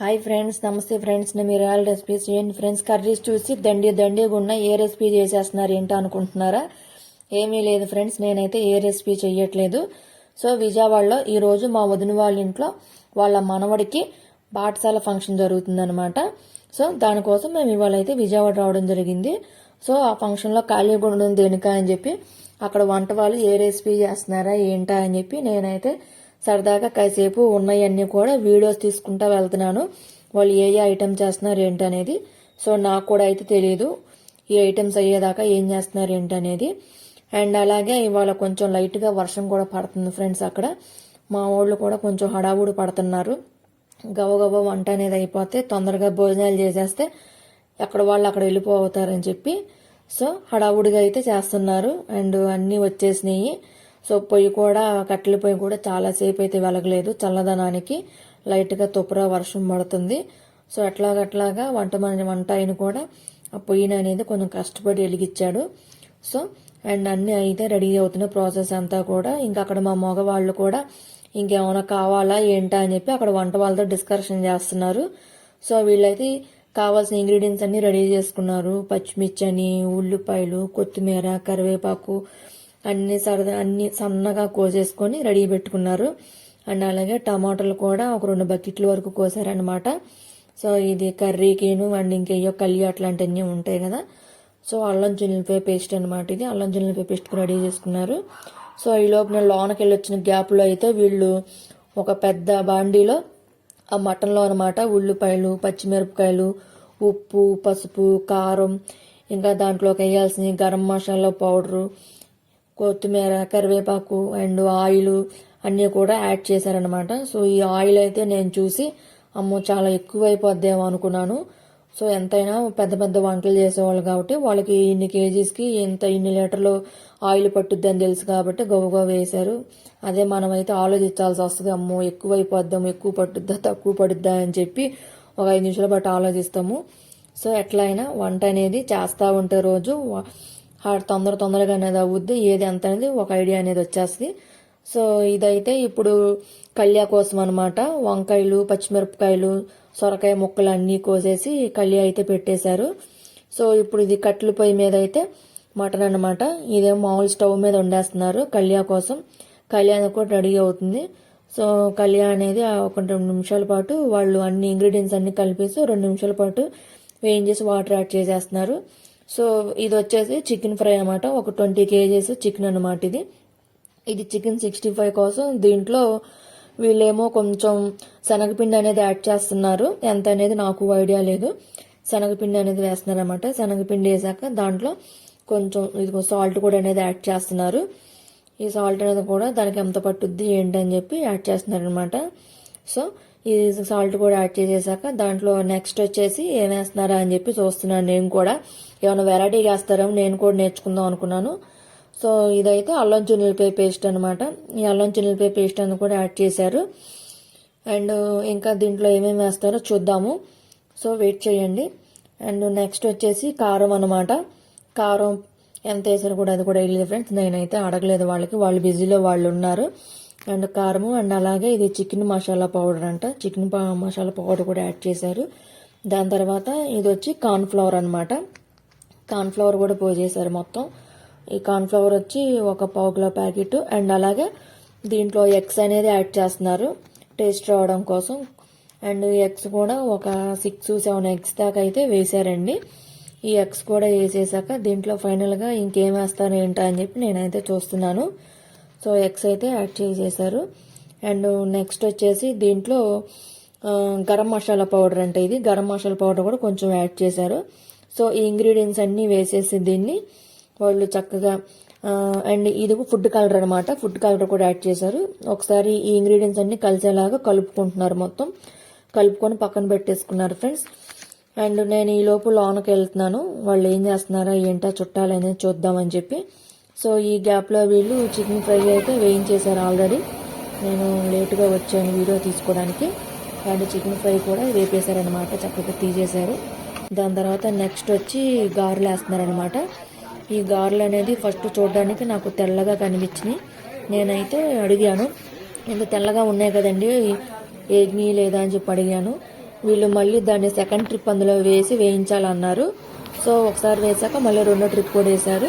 Hi friends నమస్తే friends నేను మీ రాయల్ రెసిపీస్ చేయండి. ఫ్రెండ్స్ కర్రీస్ చూసి దండి దండిగా ఉన్న ఏ రెసిపీ చేసేస్తున్నారు ఏంటో అనుకుంటున్నారా? ఏమీ లేదు ఫ్రెండ్స్ నేనైతే ఏ రెసిపీ చెయ్యట్లేదు. సో విజయవాడలో ఈరోజు మా వదిన వాళ్ళ ఇంట్లో వాళ్ళ మనవడికి పాఠశాల ఫంక్షన్ జరుగుతుందనమాట సో దానికోసం మేము ఇవాళ అయితే విజయవాడ రావడం జరిగింది. సో ఆ ఫంక్షన్లో ఖాళీ కూడా ఉండడం దేనికా అని చెప్పి అక్కడ వంట వాళ్ళు ఏ రెసిపీ చేస్తున్నారా ఏంటా అని చెప్పి నేనైతే సరదాగా కాసేపు ఉన్నాయన్నీ కూడా వీడియోస్ తీసుకుంటా వెళ్తున్నాను. వాళ్ళు ఏ ఏ ఐటెం చేస్తున్నారు ఏంటనేది. సో నాకు కూడా అయితే తెలియదు ఈ ఐటమ్స్ అయ్యేదాకా ఏం చేస్తున్నారు ఏంటనేది. అండ్ అలాగే ఇవాళ కొంచెం లైట్గా వర్షం కూడా పడుతుంది ఫ్రెండ్స్ అక్కడ. మా వాళ్ళు కూడా కొంచెం హడావుడి పడుతున్నారు. గవగవ వంట అనేది అయిపోతే తొందరగా భోజనాలు చేసేస్తే ఎక్కడ వాళ్ళు అక్కడ వెళ్ళిపోతారని చెప్పి. సో హడావుడిగా అయితే చేస్తున్నారు. అండ్ అన్నీ వచ్చేసినాయి. సో పొయ్యి కూడా కట్టెల పొయ్యి కూడా చాలాసేపు అయితే వెలగలేదు. చల్లదనానికి లైట్గా తుప్పరా వర్షం పడుతుంది. సో అట్లాగట్లాగా వంట మన వంట ఆయన కూడా ఆ పొయ్యిని అనేది కొంచెం కష్టపడి వెలిగించాడు. సో అండ్ అన్నీ అయితే రెడీ అవుతున్న ప్రాసెస్ అంతా కూడా ఇంకా అక్కడ మా మగవాళ్ళు కూడా ఇంకేమైనా కావాలా ఏంటా అని చెప్పి అక్కడ వంట వాళ్ళతో డిస్కషన్ చేస్తున్నారు. సో వీళ్ళైతే కావాల్సిన ఇంగ్రీడియంట్స్ అన్ని రెడీ చేసుకున్నారు. పచ్చిమిర్చి అని ఉల్లిపాయలు కొత్తిమీర కరివేపాకు అన్ని సరదా అన్ని సన్నగా కోసేసుకొని రెడీ పెట్టుకున్నారు. అండ్ అలాగే టమాటాలు కూడా ఒక రెండు బకెట్ల వరకు కోసారనమాట సో ఇది కర్రీకిను అండ్ ఇంకేయో కలి అట్లాంటివన్నీ ఉంటాయి కదా. సో అల్లం చిల్లిపాయ పేస్ట్ అనమాట ఇది. అల్లం చిల్లిపాయ పేస్ట్ రెడీ చేసుకున్నారు. సో ఈ లోపల లోనకి వెళ్ళి వచ్చిన గ్యాప్లో అయితే వీళ్ళు ఒక పెద్ద బాండీలో ఆ మటన్లో అనమాట ఉల్లిపాయలు పచ్చిమిరపకాయలు ఉప్పు పసుపు కారం ఇంకా దాంట్లోకి వేయాల్సిన గరం మసాలా పౌడరు కొత్తిమీర కరివేపాకు అండ్ ఆయిల్ అన్నీ కూడా యాడ్ చేశారనమాట సో ఈ ఆయిల్ అయితే నేను చూసి అమ్మో చాలా ఎక్కువ అయిపోద్దేమో అనుకున్నాను. సో ఎంతైనా పెద్ద పెద్ద వంటలు చేసేవాళ్ళు కాబట్టి వాళ్ళకి ఇన్ని కేజీస్కి ఇంత ఇన్ని లీటర్లు ఆయిల్ పట్టుద్ది అని తెలుసు కాబట్టి గవ్వగా వేశారు. అదే మనమైతే ఆలోచించాల్సి వస్తుంది అమ్మో ఎక్కువ అయిపోద్దాం ఎక్కువ పట్టుద్దా తక్కువ పడుద్దా అని చెప్పి ఒక ఐదు నిమిషాల పాటు ఆలోచిస్తాము. సో ఎట్లయినా వంట అనేది చేస్తూ ఉంటే రోజు తొందర తొందరగా అనేది అవుద్ది ఏది ఎంత అనేది ఒక ఐడియా అనేది వచ్చేస్తుంది. సో ఇదైతే ఇప్పుడు కళ్యా కోసం అనమాట వంకాయలు పచ్చిమిరపకాయలు సొరకాయ ముక్కలు అన్నీ కోసేసి కళ్యా అయితే పెట్టేశారు. సో ఇప్పుడు ఇది కట్టెల పొయ్యి మీద అయితే మటన్ అనమాట ఇదేమో మామూలు స్టవ్ మీద వండేస్తున్నారు కళ్యా కోసం. కళ్యాణ్ కూడా రెడీ అవుతుంది. సో కళ్యా అనేది ఒక రెండు నిమిషాల పాటు వాళ్ళు అన్ని ఇంగ్రీడియంట్స్ అన్ని కలిపేసి రెండు నిమిషాల పాటు వేయించేసి వాటర్ యాడ్ చేసేస్తున్నారు. సో ఇది వచ్చేసి చికెన్ ఫ్రై అనమాట ఒక ట్వంటీ కేజీస్ చికెన్ అనమాట ఇది. ఇది చికెన్ సిక్స్టీ ఫైవ్ కోసం దీంట్లో వీళ్ళేమో కొంచెం శనగపిండి అనేది యాడ్ చేస్తున్నారు. ఎంత అనేది నాకు ఐడియా లేదు. శనగపిండి అనేది వేస్తున్నారు అనమాట శనగపిండి వేసాక దాంట్లో కొంచెం ఇది సాల్ట్ కూడా అనేది యాడ్ చేస్తున్నారు. ఈ సాల్ట్ అనేది కూడా దానికి ఎంత పట్టుద్ది ఏంటి అని చెప్పి యాడ్ చేస్తున్నారు అనమాట సో ఈ సాల్ట్ కూడా యాడ్ చేసేసాక దాంట్లో నెక్స్ట్ వచ్చేసి ఏం వేస్తున్నారా అని చెప్పి చూస్తున్నాను నేను కూడా. ఏమైనా వెరైటీ వేస్తారేమో నేను కూడా నేర్చుకుందాం అనుకున్నాను. సో ఇదైతే అల్లం చిన్నులపై పేస్ట్ అనమాట ఈ అల్లం చిన్నులపై పేస్ట్ అని కూడా యాడ్ చేశారు. అండ్ ఇంకా దీంట్లో ఏమేమి వేస్తారో చూద్దాము. సో వెయిట్ చేయండి. అండ్ నెక్స్ట్ వచ్చేసి కారం అనమాట కారం ఎంత వేసారో కూడా అది కూడా వెళ్ళలేదు ఫ్రెండ్స్ నేనైతే అడగలేదు వాళ్ళకి. వాళ్ళు బిజీలో వాళ్ళు ఉన్నారు. అండ్ కారము అండ్ అలాగే ఇది చికెన్ మసాలా పౌడర్ అంట. చికెన్ మసాలా పౌడర్ కూడా యాడ్ చేశారు. దాని తర్వాత ఇది వచ్చి కార్న్ఫ్లవర్ అనమాట కార్న్ఫ్లవర్ కూడా పోసేసారు మొత్తం. ఈ కార్న్ఫ్లవర్ వచ్చి ఒక పావు కిలో ప్యాకెట్ అండ్ అలాగే దీంట్లో ఎగ్స్ అనేది యాడ్ చేస్తున్నారు టేస్ట్ రావడం కోసం. అండ్ ఎగ్స్ కూడా ఒక సిక్స్ సెవెన్ ఎగ్స్ దాకా అయితే వేశారండి. ఈ ఎగ్స్ కూడా వేసేసాక దీంట్లో ఫైనల్గా ఇంకేం వేస్తారు ఏంటా అని చెప్పి నేనైతే చూస్తున్నాను. సో ఎగ్స్ అయితే యాడ్ చేసేసారు. అండ్ నెక్స్ట్ వచ్చేసి దీంట్లో గరం మసాలా పౌడర్ అంటే ఇది. గరం మసాలా పౌడర్ కూడా కొంచెం యాడ్ చేశారు. సో ఈ ఇంగ్రీడియంట్స్ అన్నీ వేసేసి దీన్ని వాళ్ళు చక్కగా అండ్ ఇది ఫుడ్ కలర్ అనమాట ఫుడ్ కలర్ కూడా యాడ్ చేశారు. ఒకసారి ఈ ఇంగ్రీడియంట్స్ అన్ని కలిసేలాగా కలుపుకుంటున్నారు మొత్తం. కలుపుకొని పక్కన పెట్టేసుకున్నారు ఫ్రెండ్స్ అండ్ నేను ఈ లోపు లోనకి వెళ్తున్నాను. వాళ్ళు ఏం చేస్తున్నారా ఏంటా చుట్టాలు అనేది చూద్దామని చెప్పి. సో ఈ గ్యాప్లో వీళ్ళు చికెన్ ఫ్రై అయితే వేయించేశారు ఆల్రెడీ నేను లేటుగా వచ్చాను వీడియో తీసుకోవడానికి. అండ్ చికెన్ ఫ్రై కూడా వేపేశారనమాట చక్కగా తీసేశారు. దాని తర్వాత నెక్స్ట్ వచ్చి గారెలు వేస్తున్నారనమాట ఈ గారెలు అనేది ఫస్ట్ చూడడానికి నాకు తెల్లగా కనిపించినాయి. నేనైతే అడిగాను ఇంత తెల్లగా ఉన్నాయి కదండి ఏగ్ని లేదా అని చెప్పి అడిగాను. వీళ్ళు మళ్ళీ దాన్ని సెకండ్ ట్రిప్ అందులో వేసి వేయించాలన్నారు. సో ఒకసారి వేసాక మళ్ళీ రెండో ట్రిప్ కూడా వేశారు.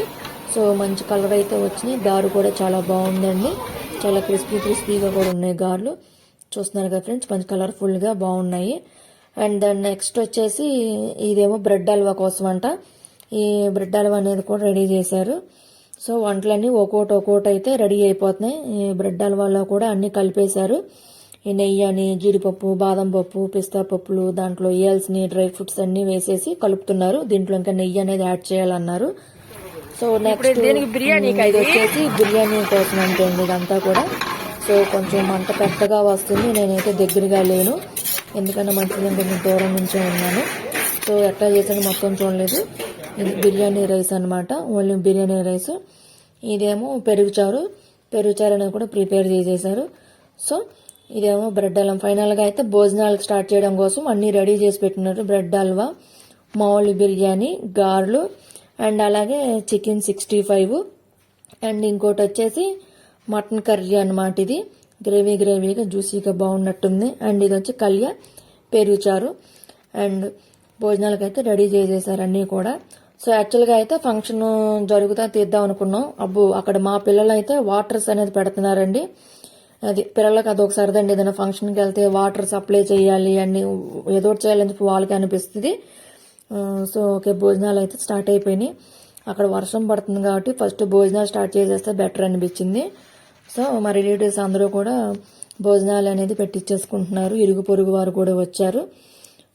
సో మంచి కలర్ అయితే వచ్చినాయి. గారు కూడా చాలా బాగుందండి. చాలా క్రిస్పీ క్రిస్పీగా కూడా ఉన్నాయి గారెలు. చూస్తున్నారు కదా ఫ్రెండ్స్ మంచి కలర్ఫుల్గా బాగున్నాయి. అండ్ దాని నెక్స్ట్ వచ్చేసి ఇదేమో బ్రెడ్ హల్వా కోసం అంట ఈ బ్రెడ్ హల్వా అనేది కూడా రెడీ చేశారు. సో వంటలన్నీ ఒక్కోటి ఒక్కోటి అయితే రెడీ అయిపోతున్నాయి. ఈ బ్రెడ్ హల్వాలో కూడా అన్నీ కలిపేశారు. ఈ నెయ్యి అని జీడిపప్పు బాదం పప్పు పిస్తా పప్పులు దాంట్లో ఇయల్స్ని డ్రై ఫ్రూట్స్ అన్నీ వేసేసి కలుపుతున్నారు. దీంట్లో ఇంకా నెయ్యి అనేది యాడ్ చేయాలన్నారు. సో నెక్స్ట్ బిర్యానీ వచ్చేసి బిర్యానీ కోసం ఉంటుంది ఇదంతా కూడా. సో కొంచెం మంట పెద్దగా వస్తుంది. నేనైతే దగ్గరగా లేను. ఎందుకంటే మంచిదని కొంచెం దూరం నుంచే ఉన్నాను. సో ఎట్లా చేసాను మొత్తం చూడలేదు. ఇది బిర్యానీ రైస్ అనమాట ఓన్లీ బిర్యానీ రైస్. ఇదేమో పెరుగుచారు పెరుగుచారు అనేది కూడా ప్రిపేర్ చేసేసారు సో ఇదేమో బ్రెడ్ హల్వా ఫైనల్గా అయితే భోజనాలకు స్టార్ట్ చేయడం కోసం అన్నీ రెడీ చేసి పెట్టినారు బ్రెడ్ హల్వా మామూలు బిర్యానీ గార్లు అండ్ అలాగే చికెన్ సిక్స్టీ ఫైవ్. అండ్ ఇంకోటి వచ్చేసి మటన్ కర్రీ అనమాట ఇది. గ్రేవీ గ్రేవీగా జ్యూసీగా బాగున్నట్టుంది. అండ్ ఇది వచ్చి కళ్య పెరుగుచారు అండ్ భోజనాలకైతే రెడీ చేసేసారు అన్నీ కూడా. సో యాక్చువల్గా అయితే ఫంక్షన్ జరుగుతా తీద్దాం అనుకున్నాం. అబ్బు అక్కడ మా పిల్లలు అయితే వాటర్స్ అనేది పెడుతున్నారండి. అది పిల్లలకు అది సరదండి ఏదైనా ఫంక్షన్కి వెళ్తే వాటర్ సప్లై చేయాలి అన్ని ఏదో చేయాలని చెప్పి వాళ్ళకి అనిపిస్తుంది. సో ఓకే భోజనాలు అయితే స్టార్ట్ అయిపోయినాయి. అక్కడ వర్షం పడుతుంది కాబట్టి ఫస్ట్ భోజనాలు స్టార్ట్ చేసేస్తే బెటర్ అనిపించింది. సో మా రిలేటివ్స్ అందరూ కూడా భోజనాలు అనేది పెట్టించేసుకుంటున్నారు ఇరుగు పొరుగు వారు కూడా వచ్చారు.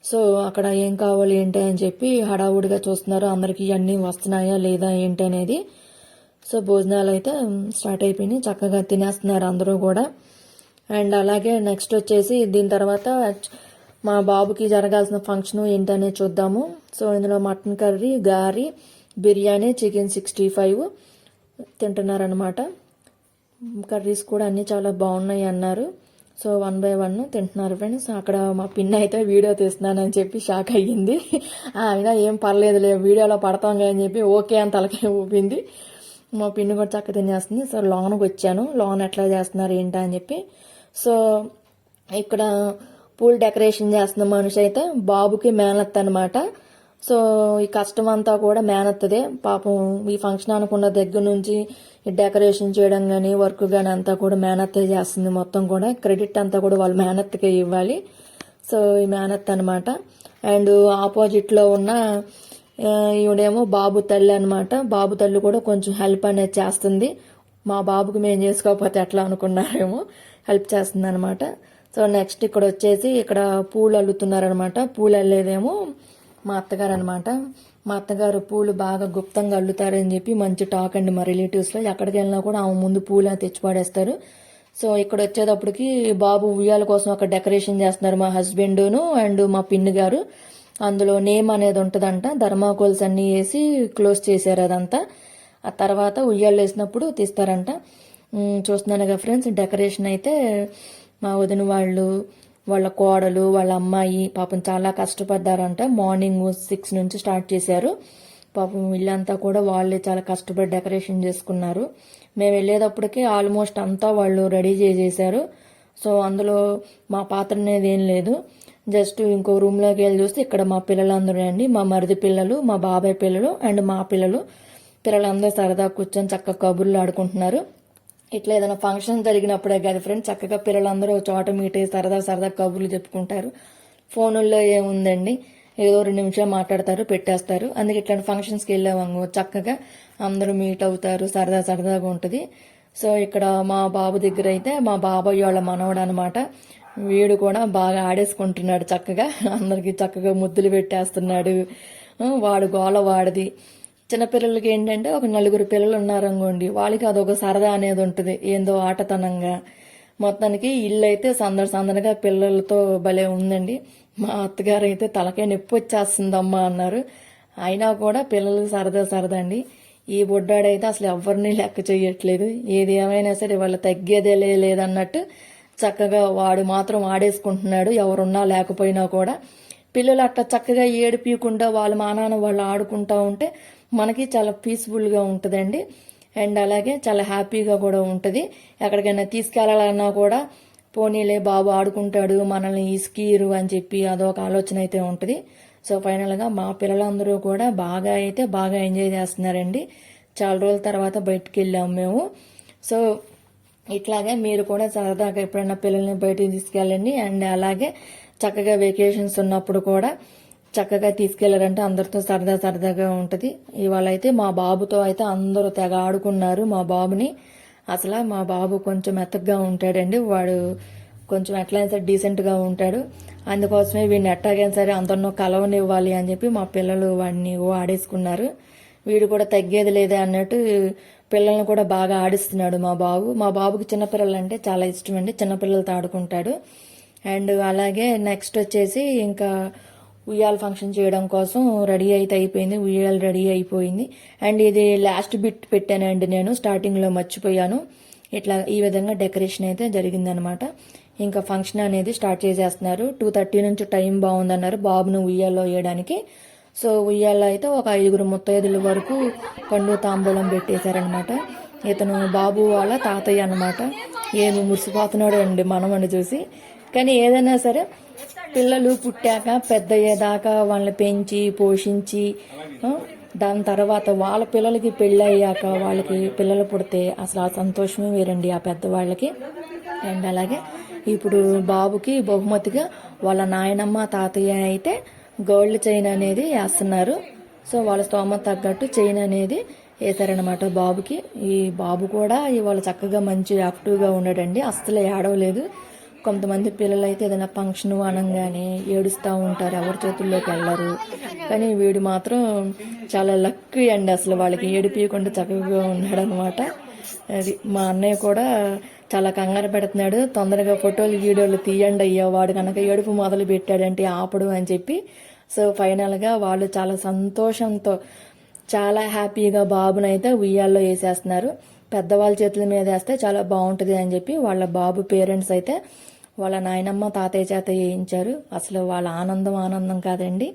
సో అక్కడ ఏం కావాలి ఏంటి అని చెప్పి హడావుడిగా చూస్తున్నారు. అందరికీ అన్నీ వస్తున్నాయా లేదా ఏంటి అనేది. సో భోజనాలు అయితే స్టార్ట్ అయిపోయినాయి. చక్కగా తినేస్తున్నారు అందరూ కూడా. అండ్ అలాగే నెక్స్ట్ వచ్చేసి దీని తర్వాత మా బాబుకి జరగాల్సిన ఫంక్షన్ ఏంటనేది చూద్దాము. సో ఇందులో మటన్ కర్రీ గారి బిర్యానీ చికెన్ సిక్స్టీ ఫైవ్ తింటున్నారనమాట కర్రీస్ కూడా అన్నీ చాలా బాగున్నాయి అన్నారు. సో వన్ బై వన్ తింటున్నారు ఫ్రెండ్స్. అక్కడ మా పిన్ అయితే వీడియో తీస్తున్నానని చెప్పి షాక్ అయ్యింది. అయినా ఏం పర్లేదులే వీడియోలో పడతాం కదా అని చెప్పి ఓకే అని తలకే ఊపింది. మా పిన్ని కూడా చక్క తినేస్తుంది. సో లోన్కి వచ్చాను. లోన్ ఎట్లా చేస్తున్నారు ఏంటా అని చెప్పి. సో ఇక్కడ పూల్ డెకరేషన్ చేస్తున్న మనిషి అయితే బాబుకి మేనత్ అనమాట సో ఈ కష్టం అంతా కూడా మేనత్తదే. పాపం ఈ ఫంక్షన్ అనుకున్న దగ్గర నుంచి డెకరేషన్ చేయడం కానీ వర్క్ కానీ అంతా కూడా మేనత్తే చేస్తుంది. మొత్తం కూడా క్రెడిట్ అంతా కూడా వాళ్ళు మేనత్కే ఇవ్వాలి. సో ఈ మేనత్ అనమాట అండ్ ఆపోజిట్లో ఉన్న ఈవిడేమో బాబు తల్లి అనమాట బాబు తల్లి కూడా కొంచెం హెల్ప్ అనేది చేస్తుంది. మా బాబుకి మేము చేసుకోకపోతే ఎట్లా అనుకున్నారేమో హెల్ప్ చేస్తుంది అనమాట సో నెక్స్ట్ ఇక్కడ వచ్చేసి ఇక్కడ పూలు అల్లుతున్నారనమాట పూలు అల్లేదేమో మా అత్తగారు అనమాట మా అత్తగారు పూలు బాగా గుప్తంగా అల్లుతారని చెప్పి మంచి టాక్ అండి మా రిలేటివ్స్లో. ఎక్కడికి వెళ్ళినా కూడా ఆమె ముందు పూలు తెచ్చి పడేస్తారు సో ఇక్కడ వచ్చేటప్పటికి బాబు ఉయ్యాల కోసం అక్కడ డెకరేషన్ చేస్తున్నారు మా హస్బెండును అండ్ మా పిన్ని గారు. అందులో నేమ్ అనేది ఉంటుందంట. ధర్మాకోల్స్ అన్నీ వేసి క్లోజ్ చేశారు అదంతా. ఆ తర్వాత ఉయ్యాలు వేసినప్పుడు తీస్తారంట. చూస్తున్నానుగా చూస్తున్నాను కదా ఫ్రెండ్స్ డెకరేషన్ అయితే మా వదిన వాళ్ళు వాళ్ళ కోడలు వాళ్ళ అమ్మాయి పాపం చాలా కష్టపడ్డారంట. మార్నింగ్ సిక్స్ నుంచి స్టార్ట్ చేశారు. పాపం ఇల్లంతా కూడా వాళ్ళే చాలా కష్టపడి డెకరేషన్ చేసుకున్నారు. మేము వెళ్ళేటప్పటికి ఆల్మోస్ట్ అంతా వాళ్ళు రెడీ చేసేసారు. సో అందులో మా పాత్ర అనేది ఏం లేదు. జస్ట్ ఇంకో రూమ్లోకి వెళ్ళి చూస్తే ఇక్కడ మా పిల్లలందరూ అండి. మా మరిది పిల్లలు మా బాబాయ్ పిల్లలు అండ్ మా పిల్లలు. పిల్లలందరూ సరదా కూర్చొని చక్కగా కబుర్లు ఆడుకుంటున్నారు. ఇట్లా ఏదైనా ఫంక్షన్ జరిగినప్పుడే కదా ఫ్రెండ్స్ చక్కగా పిల్లలందరూ చోట మీట్ అయ్యి సరదా సరదా కబుర్లు చెప్పుకుంటారు. ఫోనుల్లో ఏముందండి? ఏదో రెండు నిమిషాలు మాట్లాడతారు పెట్టేస్తారు. అందుకే ఇట్లాంటి ఫంక్షన్స్కి వెళ్ళాము చక్కగా అందరూ మీట్ అవుతారు సరదా సరదాగా ఉంటుంది. సో ఇక్కడ మా బాబు దగ్గర అయితే మా బాబాయ్ వాళ్ళ మనవడు అనమాట వీడు కూడా బాగా ఆడేసుకుంటున్నాడు చక్కగా. అందరికి చక్కగా ముద్దులు పెట్టేస్తున్నాడు. వాడు గోళ వాడిది. చిన్నపిల్లలకి ఏంటంటే ఒక నలుగురు పిల్లలు ఉన్నారనుకోండి వాళ్ళకి అదొక సరదా అనేది ఉంటుంది. ఏందో ఆటతనంగా. మొత్తానికి ఇల్లు అయితే సందడి సందడిగా పిల్లలతో భలే ఉందండి. మా అత్తగారు అయితే తలకే నొప్పి వచ్చేస్తుందమ్మా అన్నారు. అయినా కూడా పిల్లలు సరదా సరదా అండి ఈ బుడ్డాడైతే అసలు ఎవరిని లెక్క చేయట్లేదు. ఏది ఏమైనా సరే వాళ్ళు తగ్గేదే లేదన్నట్టు చక్కగా వాడు మాత్రం ఆడేసుకుంటున్నాడు. ఎవరున్నా లేకపోయినా కూడా. పిల్లలు అట్లా చక్కగా ఏడిపించకుండా వాళ్ళు మా నాన్న వాళ్ళు ఆడుకుంటూ ఉంటే మనకి చాలా పీస్ఫుల్గా ఉంటుందండి. అండ్ అలాగే చాలా హ్యాపీగా కూడా ఉంటుంది. ఎక్కడికైనా తీసుకెళ్ళాలన్నా కూడా పోనీలే బాబు ఆడుకుంటాడు మనల్ని ఇసుకీరు అని చెప్పి అదొక ఆలోచన అయితే ఉంటుంది. సో ఫైనల్గా మా పిల్లలందరూ కూడా బాగా అయితే బాగా ఎంజాయ్ చేస్తున్నారండి. చాలా రోజుల తర్వాత బయటికి వెళ్ళాము మేము. సో ఇట్లాగే మీరు కూడా సరదాగా ఎప్పుడైనా పిల్లల్ని బయటికి తీసుకెళ్ళండి. అండ్ అలాగే చక్కగా వెకేషన్స్ ఉన్నప్పుడు కూడా చక్కగా తీసుకెళ్ళారంటే అందరితో సరదా సరదాగా ఉంటుంది. ఇవాళ అయితే మా బాబుతో అయితే అందరూ తెగ ఆడుకున్నారు. మా బాబుని అసలు మా బాబు కొంచెం మెత్తగా ఉంటాడండి. వాడు కొంచెం ఎట్లయినా సరే డీసెంట్గా ఉంటాడు. అందుకోసమే వీడిని ఎట్టాగైనా సరే అందరినో కలవనివ్వాలి అని చెప్పి మా పిల్లలు వాడిని ఆడేసుకున్నారు. వీడు కూడా తగ్గేది లేదే అన్నట్టు పిల్లల్ని కూడా బాగా ఆడిస్తున్నాడు మా బాబు. మా బాబుకి చిన్నపిల్లలు అంటే చాలా ఇష్టం అండి చిన్నపిల్లలతో ఆడుకుంటాడు. అండ్ అలాగే నెక్స్ట్ వచ్చేసి ఇంకా ఉయ్యాల ఫంక్షన్ చేయడం కోసం రెడీ అయితే అయిపోయింది ఉయ్యాల రెడీ అయిపోయింది. అండ్ ఇది లాస్ట్ బిట్ పెట్టానండి నేను స్టార్టింగ్లో మర్చిపోయాను. ఇట్లా ఈ విధంగా డెకరేషన్ అయితే జరిగిందనమాట. ఇంకా ఫంక్షన్ అనేది స్టార్ట్ చేసేస్తున్నారు. టూ థర్టీ నుంచి టైం బాగుందన్నారు బాబును ఉయ్యాల్లో వేయడానికి. సో ఉయ్యాల్లో అయితే ఒక ఐదుగురు ముత్తైదుల వరకు పండు తాంబూలం పెట్టేశారనమాట. ఇతను బాబు వాళ్ళ తాతయ్య అనమాట. ఏమి మురిసిపోతున్నాడు అండి మనమని చూసి. కానీ ఏదైనా సరే పిల్లలు పుట్టాక పెద్ద అయ్యేదాకా వాళ్ళని పెంచి పోషించి దాని తర్వాత వాళ్ళ పిల్లలకి పెళ్ళి అయ్యాక వాళ్ళకి పిల్లలు పుడితే అసలు ఆ సంతోషమే వేరండి ఆ పెద్దవాళ్ళకి. అండ్ అలాగే ఇప్పుడు బాబుకి బహుమతిగా వాళ్ళ నాయనమ్మ తాతయ్య అయితే గోల్డ్ చైన్ అనేది వేస్తున్నారు. సో వాళ్ళ స్తోమత తగ్గట్టు చైన్ అనేది వేశారనమాట బాబుకి. ఈ బాబు కూడా ఇవాళ చక్కగా మంచి యాక్టివ్గా ఉన్నాడండి. అస్సలు ఏడవలేదు. కొంతమంది పిల్లలు అయితే ఏదైనా ఫంక్షన్ అనగానే ఏడుస్తూ ఉంటారు ఎవరి చేతుల్లోకి వెళ్ళరు. కానీ వీడు మాత్రం చాలా లక్కీ అండి అసలు వాళ్ళకి ఏడిపించకుండా చక్కగా ఉన్నాడనమాట. అది మా అన్నయ్య కూడా చాలా కంగారు పెడుతున్నాడు. తొందరగా ఫోటోలు వీడియోలు తీయండి అయ్యా వాడు కనుక ఏడుపు మొదలు పెట్టాడంటే ఆపడు అని చెప్పి. సో ఫైనల్గా వాళ్ళు చాలా సంతోషంతో చాలా హ్యాపీగా బాబునైతే ఉయ్యాల్లో వేసేస్తున్నారు. పెద్దవాళ్ళ చేతుల మీద వేస్తే చాలా బాగుంటుంది అని చెప్పి వాళ్ళ బాబు పేరెంట్స్ అయితే వాళ్ళ నాయనమ్మ తాతయ్య చేత వేయించారు అసలు వాళ్ళ ఆనందం ఆనందం కాదండి.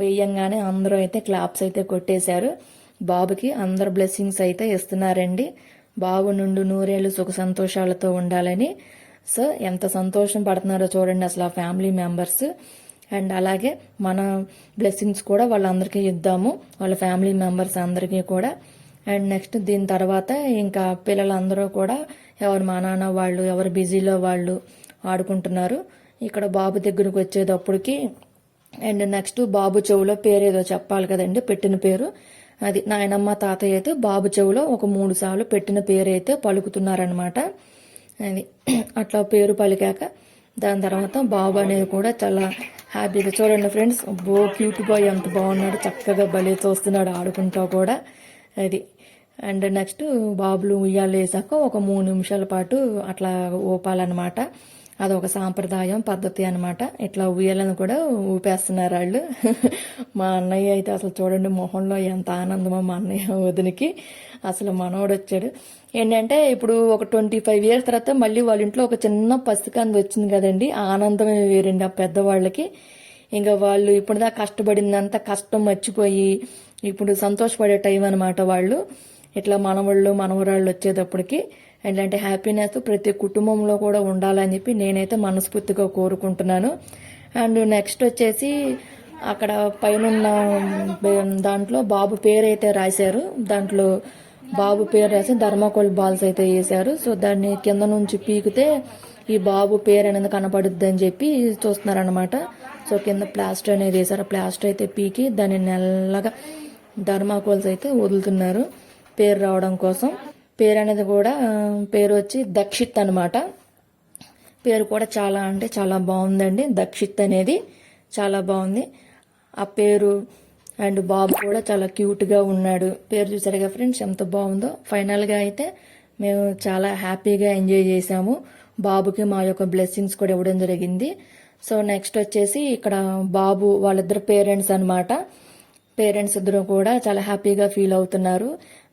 వేయంగానే అందరూ అయితే క్లాప్స్ అయితే కొట్టేశారు. బాబుకి అందరు బ్లెస్సింగ్స్ అయితే ఇస్తున్నారండి. బాబు నుండి నూరేళ్ళు సుఖ సంతోషాలతో ఉండాలని. సో ఎంత సంతోషం పడుతున్నారో చూడండి అసలు ఆ ఫ్యామిలీ మెంబర్స్. అండ్ అలాగే మన బ్లెస్సింగ్స్ కూడా వాళ్ళందరికీ ఇద్దాము. వాళ్ళ ఫ్యామిలీ మెంబర్స్ అందరికీ కూడా. అండ్ నెక్స్ట్ దీని తర్వాత ఇంకా పిల్లలందరూ కూడా ఎవరు మా నాన్న వాళ్ళు ఎవరు బిజీలో వాళ్ళు ఆడుకుంటున్నారు. ఇక్కడ బాబు దగ్గరకు వచ్చేటప్పటికి అండ్ నెక్స్ట్ బాబు చెవులో పేరు ఏదో చెప్పాలి కదండి పెట్టిన పేరు. అది నాయనమ్మ తాతయ్య అయితే బాబు చెవులో ఒక మూడు సార్లు పెట్టిన పేరు అయితే పలుకుతున్నారనమాట అది అట్లా పేరు పలికాక దాని తర్వాత బాబు అనేది కూడా చాలా హ్యాపీగా చూడండి ఫ్రెండ్స్ బో క్యూట్ బాయ్ ఎంత బాగున్నాడు చక్కగా భలే చూస్తున్నాడు ఆడుకుంటా కూడా. అది అండ్ నెక్స్ట్ బాబులు ఉయ్యాలు వేసాక ఒక మూడు నిమిషాల పాటు అట్లా ఊపాలన్నమాట. అదొక సాంప్రదాయం పద్ధతి అనమాట ఇట్లా ఉయ్యాలను కూడా ఊపేస్తున్నారు వాళ్ళు మా అన్నయ్య అయితే అసలు చూడండి మొహంలో ఎంత ఆనందమో మా అన్నయ్య వదినికి. అసలు మనవడు వచ్చాడు. ఏంటంటే ఇప్పుడు ఒక ట్వంటీ ఫైవ్ ఇయర్స్ తర్వాత మళ్ళీ వాళ్ళ ఇంట్లో ఒక చిన్న పసికంది వచ్చింది కదండి. ఆనందమే వేరండి ఆ పెద్దవాళ్ళకి. ఇంకా వాళ్ళు ఇప్పుడుదా కష్టపడిందంతా కష్టం మర్చిపోయి ఇప్పుడు సంతోషపడే టైం అనమాట వాళ్ళు. ఇట్లా మనవాళ్ళు మనవరాళ్ళు వచ్చేటప్పటికి. ఇలాంటి హ్యాపీనెస్ ప్రతి కుటుంబంలో కూడా ఉండాలని చెప్పి నేనైతే మనస్ఫూర్తిగా కోరుకుంటున్నాను. అండ్ నెక్స్ట్ వచ్చేసి అక్కడ పైన దాంట్లో బాబు పేరు అయితే రాశారు. దాంట్లో బాబు పేరు రాసి ధర్మాకోల్ బాల్స్ అయితే వేశారు. సో దాన్ని కింద నుంచి పీకితే ఈ బాబు పేరు అనేది కనపడుద్ది అని చెప్పి చూస్తున్నారనమాట సో కింద ప్లాస్టర్ అనేది వేశారు. ప్లాస్టర్ అయితే పీకి దాన్ని నెల్లగా ధర్మాకోల్స్ అయితే వదులుతున్నారు. పేరు రావడం కోసం. పేరు అనేది కూడా పేరు వచ్చి దక్షిత్ అనమాట పేరు కూడా చాలా అంటే చాలా బాగుందండి. దక్షిత్ అనేది చాలా బాగుంది. ఆ పేరు అండ్ బాబు కూడా చాలా క్యూట్గా ఉన్నాడు. పేరు చూసారుగా ఫ్రెండ్స్ ఎంత బాగుందో. ఫైనల్గా అయితే మేము చాలా హ్యాపీగా ఎంజాయ్ చేసాము. బాబుకి మా యొక్క బ్లెస్సింగ్స్ కూడా ఇవ్వడం జరిగింది. సో నెక్స్ట్ వచ్చేసి ఇక్కడ బాబు వాళ్ళిద్దరు పేరెంట్స్ అనమాట పేరెంట్స్ ఇద్దరు కూడా చాలా హ్యాపీగా ఫీల్ అవుతున్నారు.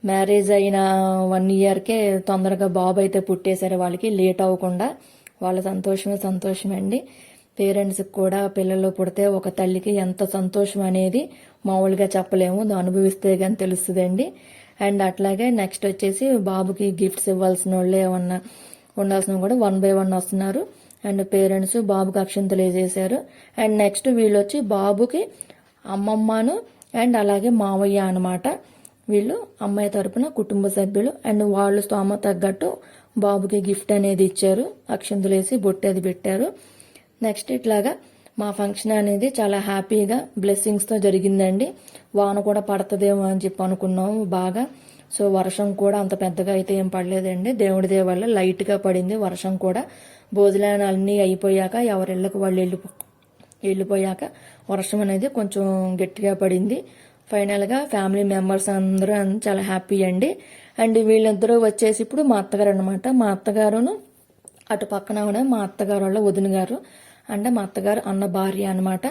మ్యారేజ్ అయిన వన్ ఇయర్కే తొందరగా బాబు అయితే పుట్టేశారు. వాళ్ళకి లేట్ అవ్వకుండా వాళ్ళ సంతోషమే సంతోషం అండి. పేరెంట్స్కి కూడా పిల్లలు పుడితే ఒక తల్లికి ఎంత సంతోషం అనేది మామూలుగా చెప్పలేము. అనుభవిస్తే కానీ తెలుస్తుందండి. అండ్ అట్లాగే నెక్స్ట్ వచ్చేసి బాబుకి గిఫ్ట్స్ ఇవ్వాల్సిన వాళ్ళే ఏమన్నా ఉండాల్సిన కూడా వన్ బై వన్ వస్తున్నారు. అండ్ పేరెంట్స్ బాబుకి అక్షంతలు వేసేసారు అండ్ నెక్స్ట్ వీళ్ళు వచ్చి బాబుకి అమ్మమ్మను అండ్ అలాగే మావయ్య అన్నమాట. వీళ్ళు అమ్మాయి తరపున కుటుంబ సభ్యులు అండ్ వాళ్ళు స్తోమ తగ్గట్టు బాబుకి గిఫ్ట్ అనేది ఇచ్చారు. అక్షంతలు వేసి బొట్టు అది పెట్టారు. నెక్స్ట్ ఇట్లాగా మా ఫంక్షన్ అనేది చాలా హ్యాపీగా బ్లెస్సింగ్స్తో జరిగిందండి. వాన కూడా పడుతుందేమో అని చెప్పి అనుకున్నాము బాగా. సో వర్షం కూడా అంత పెద్దగా అయితే ఏం పడలేదండి. దేవుడి దేవ వల్ల లైట్గా పడింది వర్షం కూడా. భోజనాలు అన్నీ అయిపోయాక ఎవరిళ్ళకి వాళ్ళు వెళ్ళి వెళ్ళిపోయాక వర్షం అనేది కొంచెం గట్టిగా పడింది. ఫైనల్గా ఫ్యామిలీ మెంబర్స్ అందరూ చాలా హ్యాపీ అండి. అండ్ వీళ్ళిద్దరూ వచ్చేసి ఇప్పుడు మా అత్తగారు అనమాట మా అత్తగారును అటు పక్కన ఉన్న మా అత్తగారు వాళ్ళ వదిన గారు అంటే మా అత్తగారు అన్న భార్య అనమాట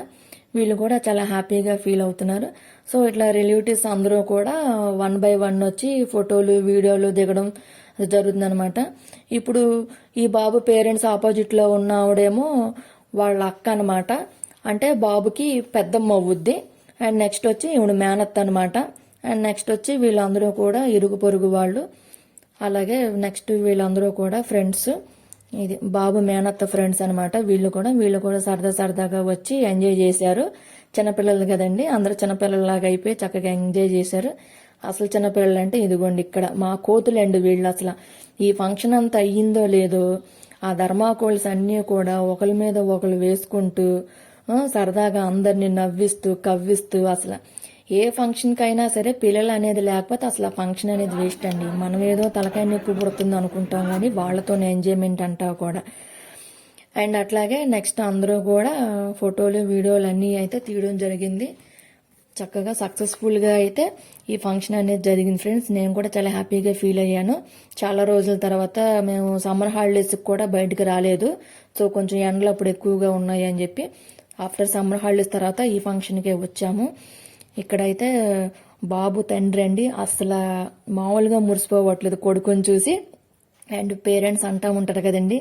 వీళ్ళు కూడా చాలా హ్యాపీగా ఫీల్ అవుతున్నారు. సో ఇట్లా రిలేటివ్స్ అందరూ కూడా వన్ బై వన్ వచ్చి ఫోటోలు వీడియోలు దిగడం జరుగుతుందనమాట ఇప్పుడు ఈ బాబు పేరెంట్స్ ఆపోజిట్లో ఉన్న ఆవిడేమో వాళ్ళ అక్క అనమాట అంటే బాబుకి పెద్దమ్మ అవుద్ది అండ్ నెక్స్ట్ వచ్చి ఈవిడ మేనత్త అనమాట అండ్ నెక్స్ట్ వచ్చి వీళ్ళందరూ కూడా ఇరుగు పొరుగు వాళ్ళు. అలాగే నెక్స్ట్ వీళ్ళందరూ కూడా ఫ్రెండ్స్. ఇది బాబు మేనత్త ఫ్రెండ్స్ అనమాట వీళ్ళు కూడా వీళ్ళు కూడా సరదా సరదాగా వచ్చి ఎంజాయ్ చేశారు. చిన్నపిల్లలు కదండి అందరూ చిన్నపిల్లలాగా అయిపోయి చక్కగా ఎంజాయ్ చేశారు. అసలు చిన్నపిల్లలు అంటే ఇదిగోండి ఇక్కడ మా కోతులండి వీళ్ళు అసలు. ఈ ఫంక్షన్ అంతా అయ్యిందో లేదో ఆ ధర్మాకోల్స్ అన్నీ కూడా ఒకరి మీద ఒకరు వేసుకుంటూ సరదాగా అందరిని నవ్విస్తూ కవ్విస్తూ అసలు ఏ ఫంక్షన్కి అయినా సరే పిల్లలు అనేది లేకపోతే అసలు ఆ ఫంక్షన్ అనేది వేస్ట్ అండి. మనం ఏదో తలకాయ నొప్పి పుడుతుంది అనుకుంటాం కానీ వాళ్ళతో ఎంజాయ్మెంట్ అంటావు కూడా. అండ్ అట్లాగే నెక్స్ట్ అందరూ కూడా ఫోటోలు వీడియోలు అన్నీ అయితే తీయడం జరిగింది. చక్కగా సక్సెస్ఫుల్గా అయితే ఈ ఫంక్షన్ అనేది జరిగింది. ఫ్రెండ్స్ నేను కూడా చాలా హ్యాపీగా ఫీల్ అయ్యాను. చాలా రోజుల తర్వాత మేము సమ్మర్ హాలిడేస్కి కూడా బయటకు రాలేదు. సో కొంచెం ఎండలు అప్పుడు ఎక్కువగా ఉన్నాయి అని చెప్పి ఆఫ్టర్ సమ్మర్ హాలిడేస్ తర్వాత ఈ ఫంక్షన్కే వచ్చాము. ఇక్కడైతే బాబు తండ్రి అండి. అసలు మామూలుగా మురిసిపోవట్లేదు కొడుకుని చూసి. అండ్ పేరెంట్స్ అంటా ఉంటారు కదండి.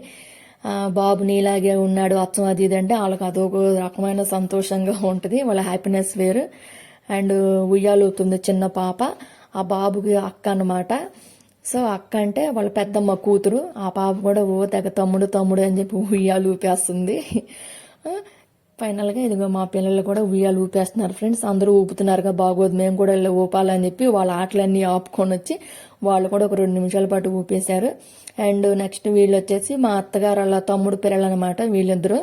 బాబు నీలాగే ఉన్నాడు అచ్చం అది ఇది అంటే వాళ్ళకి అదొక రకమైన సంతోషంగా ఉంటుంది. వాళ్ళ హ్యాపీనెస్ వేరు. అండ్ ఉయ్యాలుతుంది చిన్న పాప. ఆ బాబుకి అక్క అన్నమాట. సో అక్క అంటే వాళ్ళ పెద్దమ్మ కూతురు. ఆ పాప కూడా ఓ తెగ తమ్ముడు తమ్ముడు అని చెప్పి ఉయ్యాలు ఊపేస్తుంది ఫైనల్గా ఇదిగో మా పిల్లలు కూడా ఉయ్యాలు ఊపేస్తున్నారు ఫ్రెండ్స్. అందరూ ఊపుతున్నారుగా బాగోదు మేము కూడా వెళ్ళి ఊపాలని చెప్పి వాళ్ళ ఆటలన్నీ ఆపుకొని వచ్చి వాళ్ళు కూడా ఒక రెండు నిమిషాల పాటు ఊపేశారు. అండ్ నెక్స్ట్ వీళ్ళు వచ్చేసి మా అత్తగారు వాళ్ళ తమ్ముడు పిల్లలు అనమాట వీళ్ళిద్దరూ.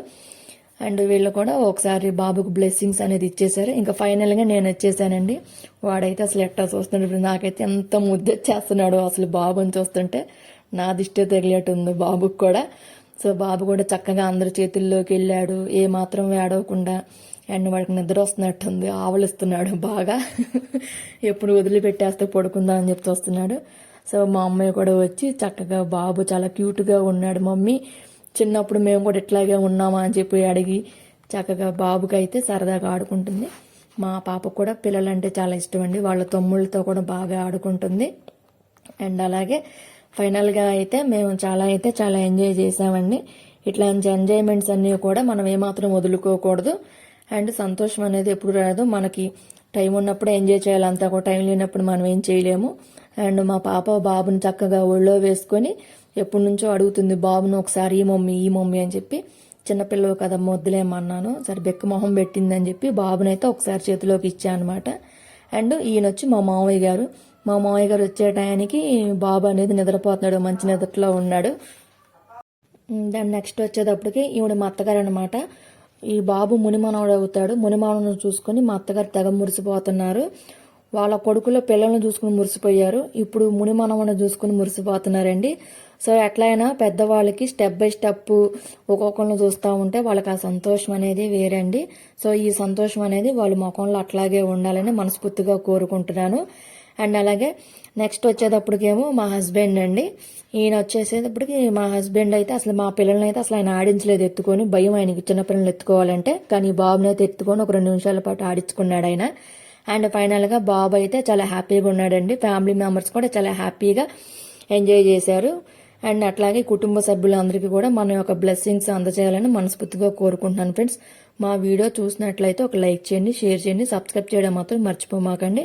అండ్ వీళ్ళు కూడా ఒకసారి బాబుకు బ్లెస్సింగ్స్ అనేది ఇచ్చేశారు. ఇంకా ఫైనల్గా నేను వచ్చేసానండి. వాడైతే అసలు ఎట్టా చూస్తున్నాడు ఇప్పుడు. నాకైతే ఎంత ముద్ద చేస్తున్నాడు అసలు బాబుని చూస్తుంటే. నా దిష్టే తగిలేట్టు ఉంది బాబుకి కూడా. సో బాబు కూడా చక్కగా అందరి చేతుల్లోకి వెళ్ళాడు. ఏ మాత్రం అండ్ వాడికి నిద్ర వస్తున్నట్టుంది. ఆవలిస్తున్నాడు బాగా. ఎప్పుడు వదిలిపెట్టేస్తే పడుకుందా అని చెప్తూ వస్తున్నాడు. సో మా అమ్మాయి కూడా వచ్చి చక్కగా బాబు చాలా క్యూట్గా ఉన్నాడు మమ్మీ. చిన్నప్పుడు మేము కూడా ఇట్లాగే ఉన్నామా అని చెప్పి అడిగి చక్కగా బాబుకి అయితే సరదాగా ఆడుకుంటుంది. మా పాప కూడా పిల్లలంటే చాలా ఇష్టం అండి. వాళ్ళ తమ్ముళ్ళతో కూడా బాగా ఆడుకుంటుంది. అండ్ అలాగే ఫైనల్గా అయితే మేము చాలా అయితే చాలా ఎంజాయ్ చేసామండి. ఇట్లాంటి ఎంజాయ్మెంట్స్ అన్నీ కూడా మనం ఏమాత్రం వదులుకోకూడదు. అండ్ సంతోషం అనేది ఎప్పుడు రాదు. మనకి టైం ఉన్నప్పుడు ఎంజాయ్ చేయాలి. అంతా కూడా టైం లేనప్పుడు మనం ఏం చేయలేము. అండ్ మా పాప బాబుని చక్కగా ఒళ్ళో వేసుకొని ఎప్పటి నుంచో అడుగుతుంది బాబును ఒకసారి ఈ మమ్మీ ఈ మమ్మీ అని చెప్పి. చిన్నపిల్లలు కదా మొద్దులేమన్నాను సరే బెక్క మొహం పెట్టిందని చెప్పి బాబునైతే ఒకసారి చేతిలోకి ఇచ్చా అనమాట అండ్ ఈయన వచ్చి మా మామయ్య గారు మా మామయ్య గారు వచ్చే టయానికి బాబు అనేది నిద్రపోతున్నాడు మంచి నిద్రలో ఉన్నాడు. దాని నెక్స్ట్ వచ్చేటప్పటికి ఈవిడ మా అత్తగారు అనమాట ఈ బాబు మునిమానవుడు అవుతాడు. మునిమానవును చూసుకొని మా అత్తగారు తెగ మురిసిపోతున్నారు. వాళ్ళ కొడుకులో పిల్లల్ని చూసుకుని మురిసిపోయారు. ఇప్పుడు మునిమానవుని చూసుకుని మురిసిపోతున్నారండి. సో ఎట్లయినా పెద్దవాళ్ళకి స్టెప్ బై స్టెప్ ఒక్కొక్కరిని చూస్తూ ఉంటే వాళ్ళకి ఆ సంతోషం అనేది వేరండి. సో ఈ సంతోషం అనేది వాళ్ళ ముఖంలో అట్లాగే ఉండాలని మనస్ఫూర్తిగా కోరుకుంటున్నాను. అండ్ అలాగే నెక్స్ట్ వచ్చేటప్పటికేమో మా హస్బెండ్ అండి. ఈయన వచ్చేసేటప్పటికి మా హస్బెండ్ అయితే అసలు మా పిల్లల్ని అయితే అసలు ఆయన ఆడించలేదు ఎత్తుకొని భయం ఆయనకి చిన్న చిన్నపిల్లల్ని ఎత్తుకోవాలంటే. కానీ బాబుని అయితే ఎత్తుకొని ఒక రెండు నిమిషాల పాటు ఆడించుకున్నాడు ఆయన. అండ్ ఫైనల్గా బాబు అయితే చాలా హ్యాపీగా ఉన్నాడండి. ఫ్యామిలీ మెంబర్స్ కూడా చాలా హ్యాపీగా ఎంజాయ్ చేశారు. అండ్ అట్లాగే కుటుంబ సభ్యులందరికీ కూడా మన యొక్క బ్లెస్సింగ్స్ అందజేయాలని మనస్ఫూర్తిగా కోరుకుంటున్నాను ఫ్రెండ్స్. మా వీడియో చూసినట్లయితే ఒక లైక్ చేయండి షేర్ చేయండి సబ్స్క్రైబ్ చేయడం మాత్రం మర్చిపోమాకండి.